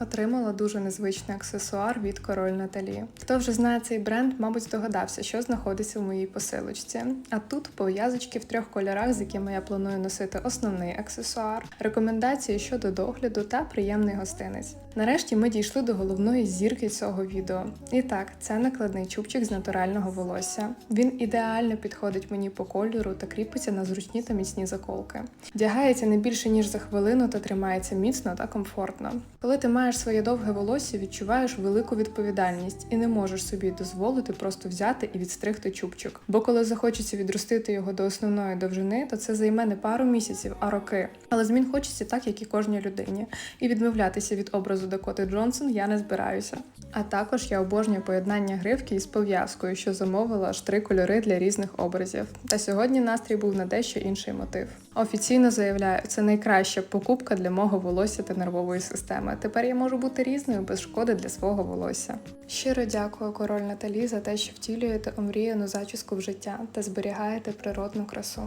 Отримала дуже незвичний аксесуар від король Наталі. Хто вже знає цей бренд, мабуть, здогадався, що знаходиться в моїй посилочці. А тут пов'язочки в трьох кольорах, з якими я планую носити основний аксесуар, рекомендації щодо догляду та приємний гостинець. Нарешті ми дійшли до головної зірки цього відео. І так, це накладний чубчик з натурального волосся. Він ідеально підходить мені по кольору та кріпиться на зручні та міцні заколки. Вдягається не більше ніж за хвилину та тримається міцно та комфортно. Коли ти маєш своє довге волосся, відчуваєш велику відповідальність і не можеш собі дозволити просто взяти і відстригти чубчик. Бо коли захочеться відростити його до основної довжини, то це займе не пару місяців, а роки. Але змін хочеться так, як і кожній людині. І відмовлятися від образу Дакоти Джонсон я не збираюся. А також я обожнюю поєднання гривки із пов'язкою, що замовила аж три кольори для різних образів. Та сьогодні настрій був на дещо інший мотив. Офіційно заявляю, це найкраща покупка для мого волосся та нервової системи. Тепер я можу бути різною без шкоди для свого волосся. Щиро дякую король Наталі за те, що втілюєте омріяну зачіску в життя та зберігаєте природну красу.